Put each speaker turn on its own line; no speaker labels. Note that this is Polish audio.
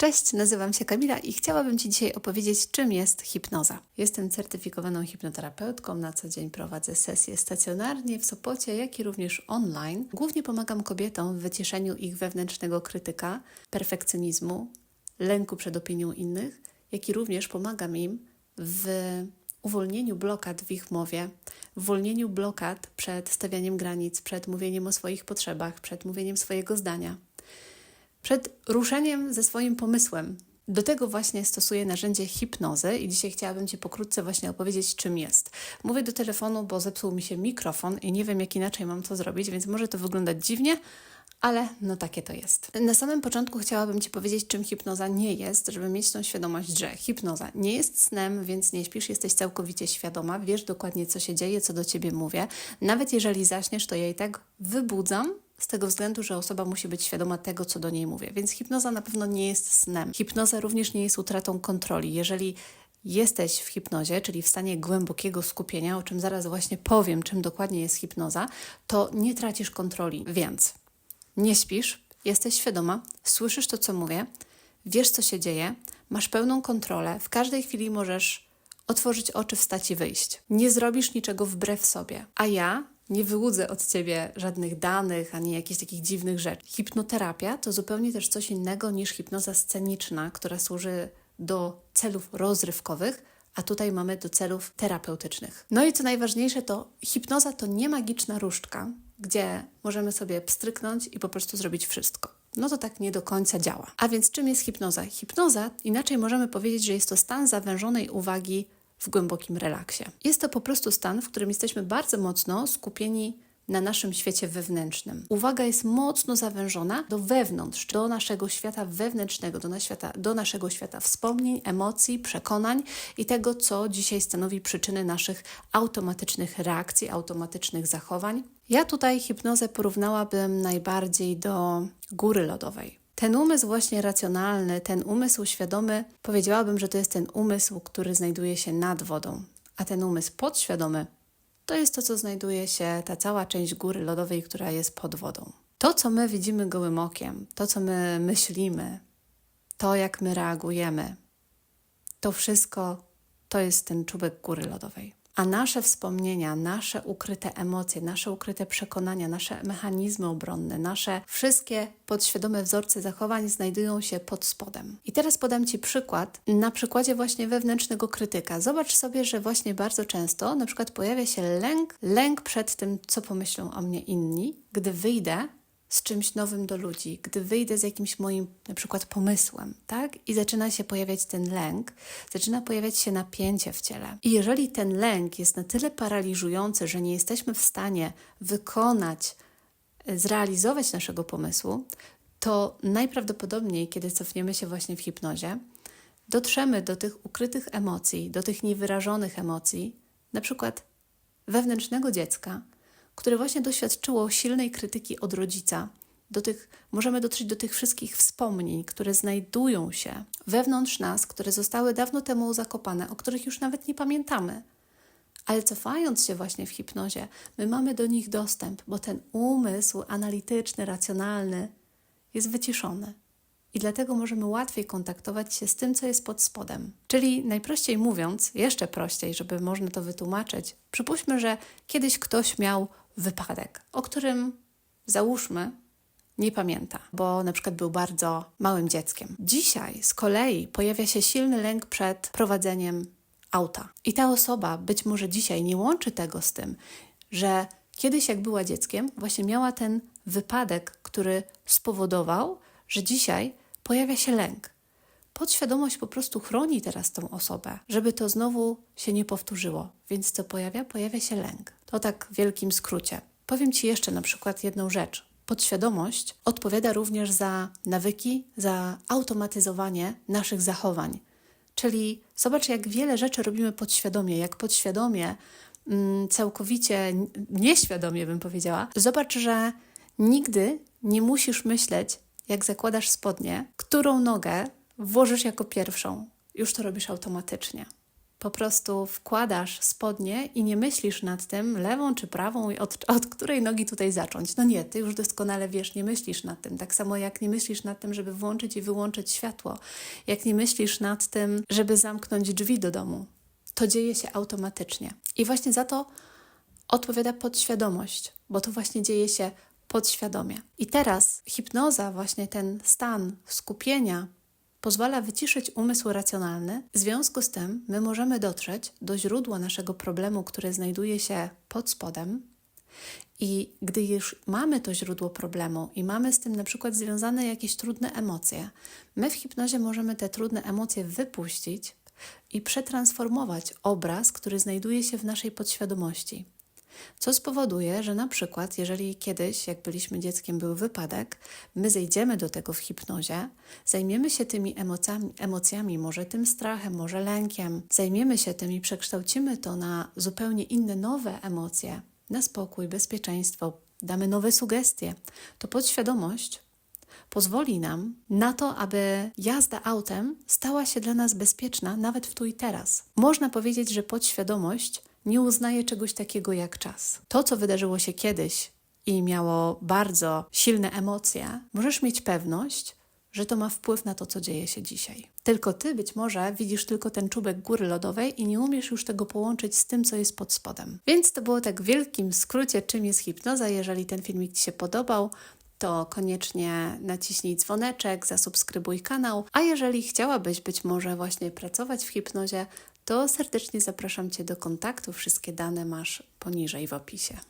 Cześć, nazywam się Kamila i chciałabym Ci dzisiaj opowiedzieć, czym jest hipnoza. Jestem certyfikowaną hipnoterapeutką, na co dzień prowadzę sesje stacjonarnie w Sopocie, jak i również online. Głównie pomagam kobietom w wyciszeniu ich wewnętrznego krytyka, perfekcjonizmu, lęku przed opinią innych, jak i również pomagam im w uwolnieniu blokad w ich mowie, uwolnieniu blokad przed stawianiem granic, przed mówieniem o swoich potrzebach, przed mówieniem swojego zdania przed ruszeniem ze swoim pomysłem. Do tego właśnie stosuję narzędzie hipnozy i dzisiaj chciałabym Ci pokrótce właśnie opowiedzieć, czym jest. Mówię do telefonu, bo zepsuł mi się mikrofon i nie wiem, jak inaczej mam to zrobić, więc może to wyglądać dziwnie, ale no takie to jest. Na samym początku chciałabym Ci powiedzieć, czym hipnoza nie jest, żeby mieć tą świadomość, że hipnoza nie jest snem, więc nie śpisz, jesteś całkowicie świadoma, wiesz dokładnie, co się dzieje, co do Ciebie mówię. Nawet jeżeli zaśniesz, to i tak wybudzam z tego względu, że osoba musi być świadoma tego, co do niej mówię. Więc hipnoza na pewno nie jest snem. Hipnoza również nie jest utratą kontroli. Jeżeli jesteś w hipnozie, czyli w stanie głębokiego skupienia, o czym zaraz właśnie powiem, czym dokładnie jest hipnoza, to nie tracisz kontroli. Więc nie śpisz, jesteś świadoma, słyszysz to, co mówię, wiesz, co się dzieje, masz pełną kontrolę, w każdej chwili możesz otworzyć oczy, wstać i wyjść. Nie zrobisz niczego wbrew sobie. A ja nie wyłudzę od ciebie żadnych danych ani jakichś takich dziwnych rzeczy. Hipnoterapia to zupełnie też coś innego niż hipnoza sceniczna, która służy do celów rozrywkowych, a tutaj mamy do celów terapeutycznych. No i co najważniejsze, to hipnoza to nie magiczna różdżka, gdzie możemy sobie pstryknąć i po prostu zrobić wszystko. No to tak nie do końca działa. A więc czym jest hipnoza? Hipnoza, inaczej możemy powiedzieć, że jest to stan zawężonej uwagi w głębokim relaksie. Jest to po prostu stan, w którym jesteśmy bardzo mocno skupieni na naszym świecie wewnętrznym. Uwaga jest mocno zawężona do wewnątrz, do naszego świata wewnętrznego, do, na świata, do naszego świata wspomnień, emocji, przekonań i tego, co dzisiaj stanowi przyczyny naszych automatycznych reakcji, automatycznych zachowań. Ja tutaj hipnozę porównałabym najbardziej do góry lodowej. Ten umysł właśnie racjonalny, ten umysł świadomy, powiedziałabym, że to jest ten umysł, który znajduje się nad wodą, a ten umysł podświadomy to jest to, co znajduje się, ta cała część góry lodowej, która jest pod wodą. To, co my widzimy gołym okiem, to, co my myślimy, to, jak my reagujemy, to wszystko to jest ten czubek góry lodowej. A nasze wspomnienia, nasze ukryte emocje, nasze ukryte przekonania, nasze mechanizmy obronne, nasze wszystkie podświadome wzorce zachowań znajdują się pod spodem. I teraz podam Ci przykład na przykładzie właśnie wewnętrznego krytyka. Zobacz sobie, że właśnie bardzo często na przykład pojawia się lęk, lęk przed tym, co pomyślą o mnie inni, gdy wyjdę z czymś nowym do ludzi, gdy wyjdę z jakimś moim na przykład pomysłem, tak? I zaczyna się pojawiać ten lęk, zaczyna pojawiać się napięcie w ciele. I jeżeli ten lęk jest na tyle paraliżujący, że nie jesteśmy w stanie wykonać, e, zrealizować naszego pomysłu, to najprawdopodobniej, kiedy cofniemy się właśnie w hipnozie, dotrzemy do tych ukrytych emocji, do tych niewyrażonych emocji, na przykład wewnętrznego dziecka, które właśnie doświadczyło silnej krytyki od rodzica. Do tych, możemy dotrzeć do tych wszystkich wspomnień, które znajdują się wewnątrz nas, które zostały dawno temu zakopane, o których już nawet nie pamiętamy. Ale cofając się właśnie w hipnozie, my mamy do nich dostęp, bo ten umysł analityczny, racjonalny jest wyciszony. I dlatego możemy łatwiej kontaktować się z tym, co jest pod spodem. Czyli najprościej mówiąc, jeszcze prościej, żeby można to wytłumaczyć, przypuśćmy, że kiedyś ktoś miał wypadek, o którym załóżmy nie pamięta, bo na przykład był bardzo małym dzieckiem. Dzisiaj z kolei pojawia się silny lęk przed prowadzeniem auta. I ta osoba być może dzisiaj nie łączy tego z tym, że kiedyś, jak była dzieckiem, właśnie miała ten wypadek, który spowodował, że dzisiaj pojawia się lęk. Podświadomość po prostu chroni teraz tą osobę, żeby to znowu się nie powtórzyło. Więc co pojawia? Pojawia się lęk. To tak w wielkim skrócie. Powiem Ci jeszcze na przykład jedną rzecz. Podświadomość odpowiada również za nawyki, za automatyzowanie naszych zachowań. Czyli zobacz, jak wiele rzeczy robimy podświadomie, jak podświadomie, mm, całkowicie nieświadomie bym powiedziała. Zobacz, że nigdy nie musisz myśleć, jak zakładasz spodnie, którą nogę włożysz jako pierwszą. Już to robisz automatycznie. po prostu wkładasz spodnie i nie myślisz nad tym, lewą czy prawą, i od, od której nogi tutaj zacząć. No nie, ty już doskonale wiesz, nie myślisz nad tym. Tak samo jak nie myślisz nad tym, żeby włączyć i wyłączyć światło, jak nie myślisz nad tym, żeby zamknąć drzwi do domu. To dzieje się automatycznie. I właśnie za to odpowiada podświadomość, bo to właśnie dzieje się podświadomie. I teraz hipnoza, właśnie ten stan skupienia, pozwala wyciszyć umysł racjonalny. W związku z tym my możemy dotrzeć do źródła naszego problemu, które znajduje się pod spodem. I gdy już mamy to źródło problemu i mamy z tym na przykład związane jakieś trudne emocje, my w hipnozie możemy te trudne emocje wypuścić i przetransformować obraz, który znajduje się w naszej podświadomości. Co spowoduje, że na przykład, jeżeli kiedyś, jak byliśmy dzieckiem, był wypadek, my zejdziemy do tego w hipnozie, zajmiemy się tymi emocjami, emocjami, może tym strachem, może lękiem, zajmiemy się tym i przekształcimy to na zupełnie inne, nowe emocje, na spokój, bezpieczeństwo, damy nowe sugestie, to podświadomość pozwoli nam na to, aby jazda autem stała się dla nas bezpieczna nawet w tu i teraz. Można powiedzieć, że podświadomość nie uznaje czegoś takiego jak czas. To, co wydarzyło się kiedyś i miało bardzo silne emocje, możesz mieć pewność, że to ma wpływ na to, co dzieje się dzisiaj. Tylko ty być może widzisz tylko ten czubek góry lodowej i nie umiesz już tego połączyć z tym, co jest pod spodem. Więc to było tak w wielkim skrócie, czym jest hipnoza. Jeżeli ten filmik Ci się podobał, to koniecznie naciśnij dzwoneczek, zasubskrybuj kanał. A jeżeli chciałabyś być może właśnie pracować w hipnozie, to serdecznie zapraszam Cię do kontaktu. Wszystkie dane masz poniżej w opisie.